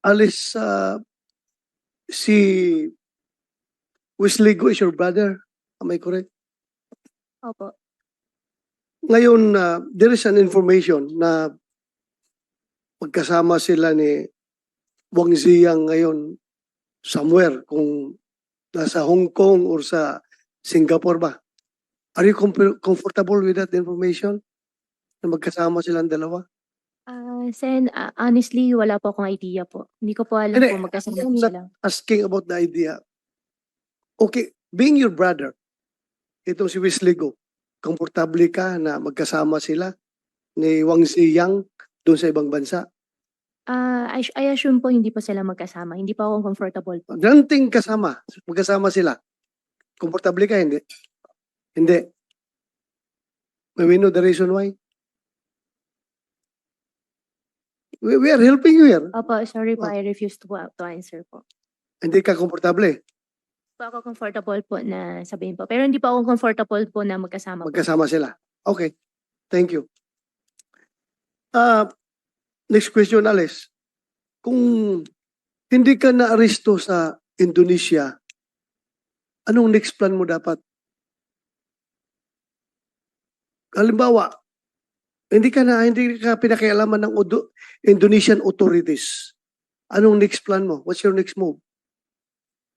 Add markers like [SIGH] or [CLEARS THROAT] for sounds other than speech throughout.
Alice, uh, si Wisligo is your brother. Am I correct? Opo. Ngayon, uh, there is an information na magkasama sila ni Wang Ziyang ngayon somewhere, kung nasa Hong Kong or sa Singapore ba. Are you comfor- comfortable with that information? Na magkasama silang dalawa? Ah, Sen, ah, honestly, wala po akong idea po. Hindi ko po alam Hindi, kung magkasama I'm po not- sila. Asking about the idea. Okay, being your brother, itong si Wisligo, komportable ka na magkasama sila ni Wang Ziyang doon sa ibang bansa? Ah, I, I assume po hindi po sila magkasama. Hindi pa ako comfortable po. Granting kasama, magkasama sila. Komportable ka, hindi? Hindi. May we know the reason why? We, we are helping you here. Opo, sorry po, Oh. I refuse to, to answer po. Hindi ka komportable. Po ako comfortable po na sabihin po. Pero hindi pa ako comfortable po na magkasama po. Magkasama sila. Okay. Thank you. Uh, next question, Alice. Kung hindi ka na-aristo sa Indonesia, anong next plan mo dapat? Halimbawa, hindi ka na hindi ka pinakialaman ng Udo- Indonesian authorities. Anong next plan mo? What's your next move?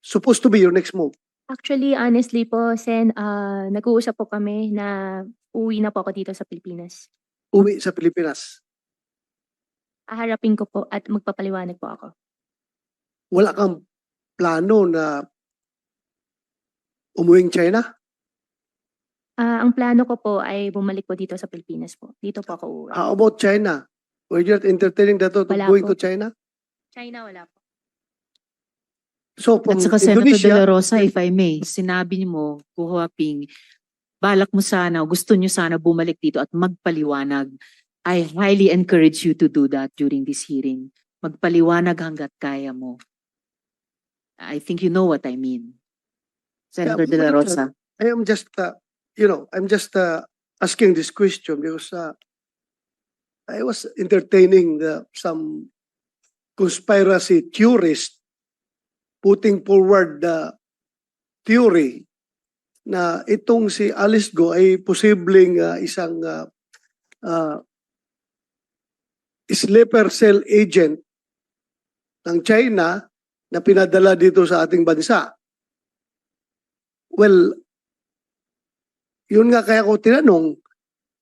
Supposed to be your next move. Actually, honestly po, Sen, ah, nag-uusap po kami na uwi na po ako dito sa Pilipinas. Uwi sa Pilipinas. Aharapin ko po at magpapaliwanag po ako. wala kang plano na umuwing China? Ah, ang plano ko po ay bumalik po dito sa Pilipinas po. Dito po ako uuwi. How about China? Were you not entertaining the thought of Wala going po. to China? China, wala po. So from At saka Senator De Indonesia, La Rosa, if I may, sinabi niyo mo, Kuya Ping, balak mo sana, o gusto niyo sana bumalik dito at magpaliwanag. I highly encourage you to do that during this hearing. Magpaliwanag hanggat kaya mo. I think you know what I mean. Senator De La Rosa. I am just, uh, you know, I'm just uh, asking this question because uh, I was entertaining the, some conspiracy theorists putting forward the theory na itong si Alice Go ay posibleng uh, isang uh, uh, sleeper cell agent ng China na pinadala dito sa ating bansa. Well, yun nga kaya ko tinanong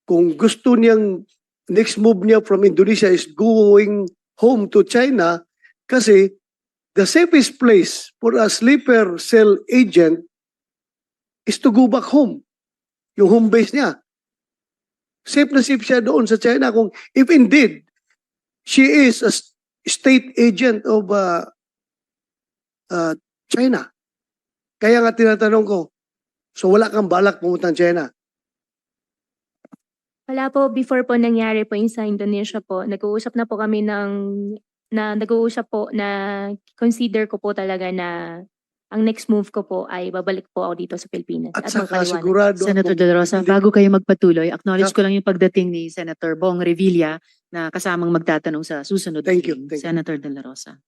kung gusto niyang next move niya from Indonesia is going home to China kasi the safest place for a sleeper cell agent is to go back home. Yung home base niya. Safe na safe siya doon sa China kung if indeed she is a state agent of uh, uh, China. Kaya nga tinatanong ko, so wala kang balak pumunta ng China? Wala po, before po nangyari po yung sa Indonesia po, nag-uusap na po kami ng, na nag-uusap po na consider ko po talaga na ang next move ko po ay babalik po ako dito sa Pilipinas. At saka magpaliwanag. sigurado Senator De La Rosa, bago kayo magpatuloy, acknowledge ko lang yung pagdating ni Senator Bong Revilla na kasamang magtatanong sa susunod na Thank you, thank you. Senator De La Rosa.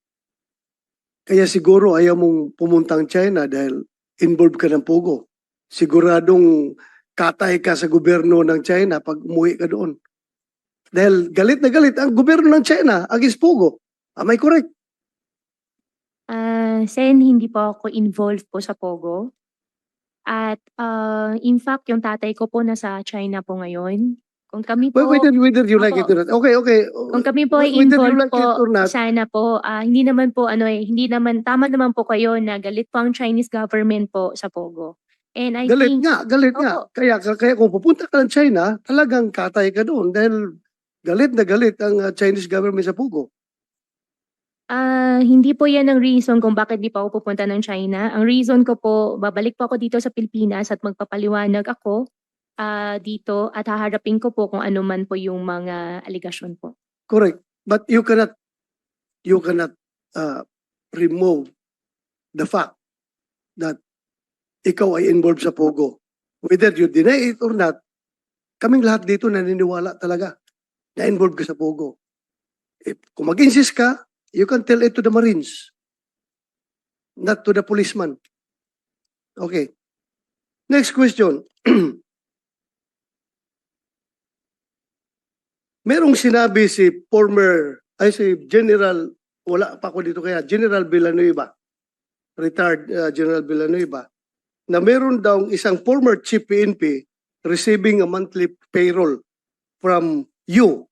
kaya siguro ayaw mong pumuntang China dahil involved ka ng Pugo. Siguradong katay ka sa gobyerno ng China pag umuwi ka doon. Dahil galit na galit ang gobyerno ng China against Pugo. Am I correct? Ah, Sen, hindi po ako involved po sa Pogo. At ah, in fact, yung tatay ko po nasa China po ngayon. Kung kami po, Whether, whether you like it or not. Okay, okay. kung kami po ay involved like po, sana po, ah, hindi naman po ano eh, hindi naman, tama naman po kayo na galit po ang Chinese government po sa Pogo. And I Galit think, nga, galit nga. Opo. Kaya, kaya kung pupunta ka ng China, talagang katay ka doon dahil galit na galit ang uh, Chinese government sa Pugo. ah, hindi po yan ang reason kung bakit di pa ako pupunta ng China. Ang reason ko po, babalik po ako dito sa Pilipinas at magpapaliwanag ako ah, dito at haharapin ko po kung ano man po yung mga aligasyon po. Correct. But you cannot, you cannot uh, remove the fact that ikaw ay involved sa Pogo. Whether you deny it or not, kaming lahat dito naniniwala talaga na involved ka sa Pogo. If, kung mag-insist ka, you can tell it to the Marines, not to the policeman. Okay. Next question. [CLEARS THROAT] Merong sinabi si former, ay si General, wala pa ako dito kaya, General Villanueva, retired uh, General Villanueva, na meron daw isang former chief PNP receiving a monthly payroll from you.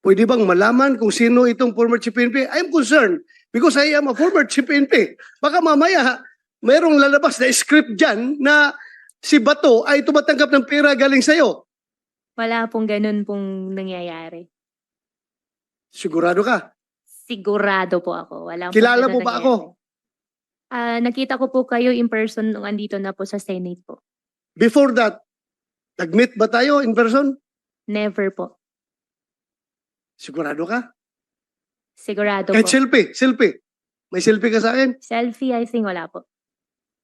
Pwede bang malaman kung sino itong former chief PNP? I'm concerned because I am a former chief PNP. Baka mamaya, merong lalabas na script dyan na si Bato ay tumatanggap ng pera galing sa'yo. Wala pong ganun pong nangyayari. Sigurado ka? Sigurado po ako. Wala Kilala mo ba ako? Ah, nakita ko po kayo in person nung andito na po sa Senate po. Before that, nag-meet ba tayo in person? Never po. Sigurado ka? Sigurado Kahit po. selfie, selfie. May selfie ka sa akin? Selfie, I think wala po.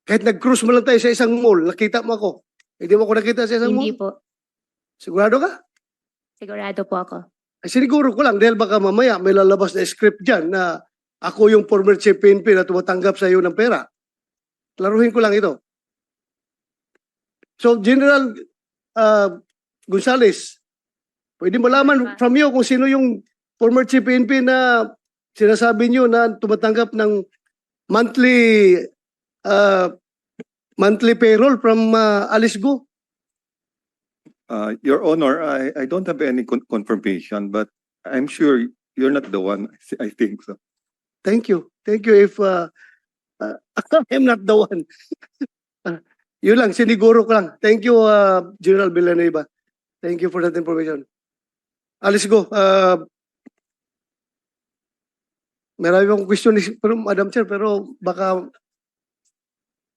Kahit nag-cruise mo lang tayo sa isang mall, nakita mo ako. Hindi mo ako nakita sa isang Hindi mall? po. Sigurado ka? Sigurado po ako. Ay, siniguro ko lang dahil baka mamaya may lalabas na script dyan na ako yung former chief PNP na tumatanggap sa iyo ng pera. Klaruhin ko lang ito. So, General uh, Gonzales, pwede malaman from you kung sino yung former chief PNP na sinasabi niyo na tumatanggap ng monthly uh, monthly payroll from uh, Alice Go? Uh, Your Honor, I, I don't have any con- confirmation, but I'm sure you're not the one. I think so. Thank you. Thank you if uh, uh, [LAUGHS] I'm not the one. [LAUGHS] Yun lang, siniguro ko lang. Thank you, uh, General Villanueva. Thank you for that information. Alis go. Uh, marami akong question ni [LAUGHS] Madam Chair, pero baka...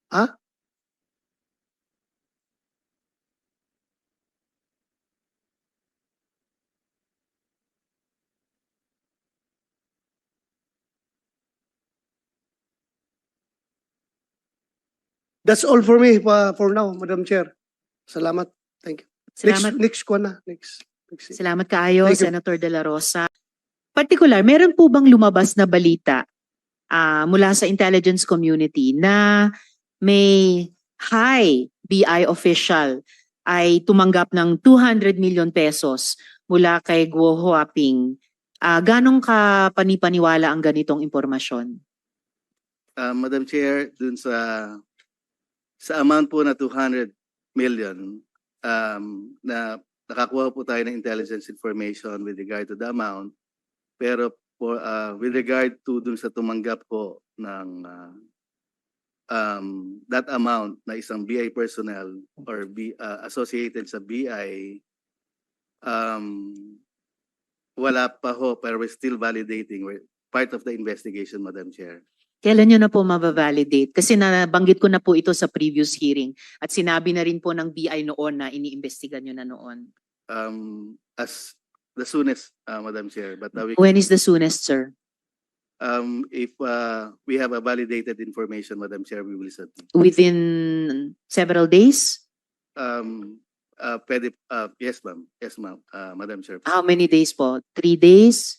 Ha? That's all for me uh, for now, Madam Chair. Salamat. Thank you. Salamat, Next, next ko na. Next. next. salamat kaayo, Thank you. Senator De La Rosa. Particular, meron po bang lumabas na balita ah, mula sa intelligence community na may high BI official ay tumanggap ng 200 million pesos mula kay Guo Huaping. Ah, ganong ka panipaniwala ang ganitong impormasyon? Uh, Madam Chair, dun sa sa amount po na 200 million um, na nakakuha po tayo ng intelligence information with regard to the amount pero for uh, with regard to dun sa tumanggap po ng uh, um, that amount na isang BI personnel or B, uh, associated sa BI um, wala pa ho pero we're still validating we're part of the investigation Madam Chair. Kailan nyo na po mababalidate? Kasi nabanggit ko na po ito sa previous hearing at sinabi na rin po ng BI noon na iniimbestigan nyo na noon. um, as the soonest, uh, Madam Chair. But uh, we, When is the soonest, sir? um, if uh, we have a validated information, Madam Chair, we will submit. Within several days? Um, uh, pwede, uh, yes, ma'am. Yes, ma'am. Uh, Madam Chair. How many days po? Three days?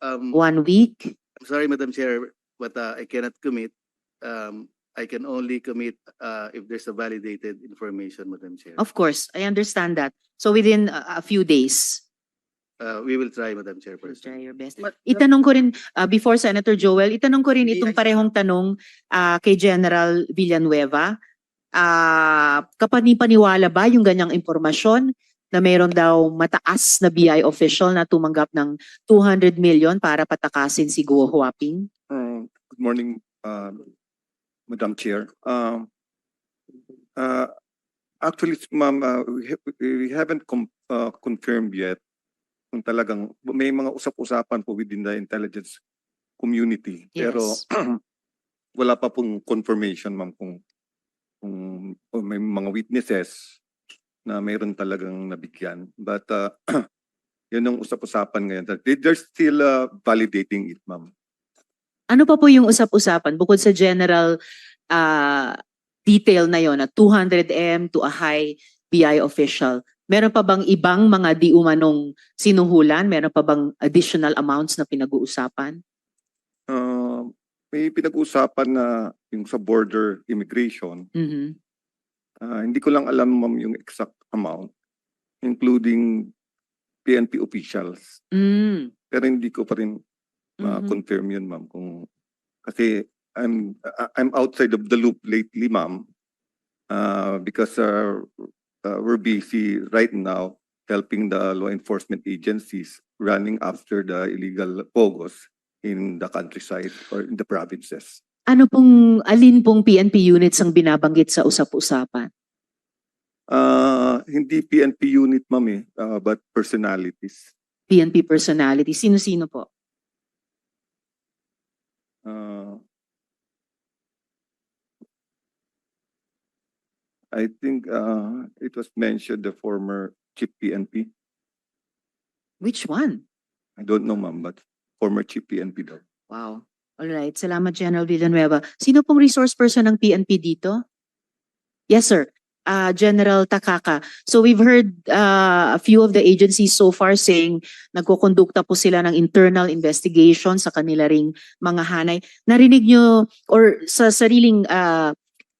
Um, One week? I'm sorry, Madam Chair, but uh, I cannot commit. Um, I can only commit uh, if there's a validated information, Madam Chair. Of course, I understand that. So within a, a few days, Uh, we will try, Madam Chairperson. try your best. But- Itanong ko rin, uh, before Senator Joel, itanong ko rin itong parehong tanong uh, kay General Villanueva. Ah, kapanipaniwala ba yung ganyang impormasyon na mayroon daw mataas na BI official na tumanggap ng 200 million para patakasin si Guo Huaping? Uh, morning, uh, Madam Chair. Um, uh, Actually, ma'am, uh, we ha- we haven't com- uh, confirmed yet kung talagang may mga usap-usapan po within the intelligence community. Pero Yes. [CLEARS THROAT] wala pa pong confirmation, ma'am, kung, kung kung may mga witnesses na mayroon talagang nabigyan. But uh, [CLEARS THROAT] yun ang usap-usapan ngayon. They- They're still uh, validating it, ma'am. Ano pa po yung usap-usapan bukod sa general ah, detail na yon na 200M to a high BI official? Meron pa bang ibang mga di umanong sinuhulan? Meron pa bang additional amounts na pinag-uusapan? Uh, may pinag-usapan na yung sa border immigration. Mhm. Ah, hindi ko lang alam ma'am yung exact amount including PNP officials. Mm. Pero hindi ko pa rin. Ma-confirm yun ma'am kung kasi I'm I- I'm outside of the loop lately ma'am. Uh, because uh, uh, we're busy right now helping the law enforcement agencies running after the illegal pogos in the countryside or in the provinces. Ano pong, alin pong PNP units ang binabanggit sa usap-usapan? Uh, hindi PNP unit ma'am eh, uh, but personalities. PNP personality? Sino-sino po? Uh, I think uh, it was mentioned the former chief PNP. Which one? I don't know ma'am, but former chief PNP daw. Wow. Alright, salamat General Villanueva. Sino pong resource person ng PNP dito? Yes, sir. Uh, General Takaka. So we've heard uh, a few of the agencies so far saying nagkukondukta po sila ng internal investigation sa kanila ring mga hanay. Narinig nyo or sa sariling uh,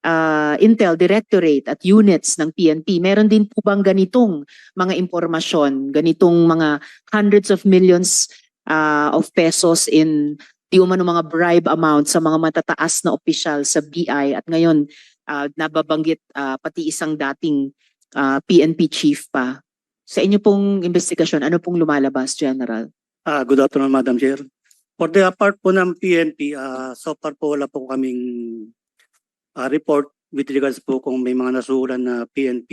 uh, Intel Directorate at units ng PNP, meron din po bang ganitong mga impormasyon, ganitong mga hundreds of millions uh, of pesos in di umano mga bribe amount sa mga matataas na opisyal sa BI at ngayon ah, nababanggit ah, pati isang dating ah, PNP chief pa. Sa inyo pong investigasyon, ano pong lumalabas, General? Ah, good afternoon, Madam Chair. For the part po ng PNP, ah, so far po wala po kaming ah, report with regards po kung may mga nasuhulan na PNP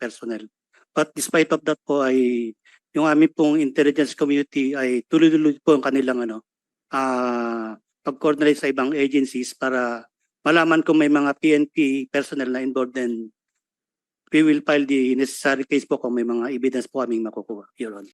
personnel. But despite of that po ay yung aming pong intelligence community ay tuloy-tuloy po ang kanilang ano, ah pag-coordinate sa ibang agencies para malaman kung may mga PNP personnel na involved then we will file the necessary case po kung may mga evidence po kaming makukuha. Your Honor.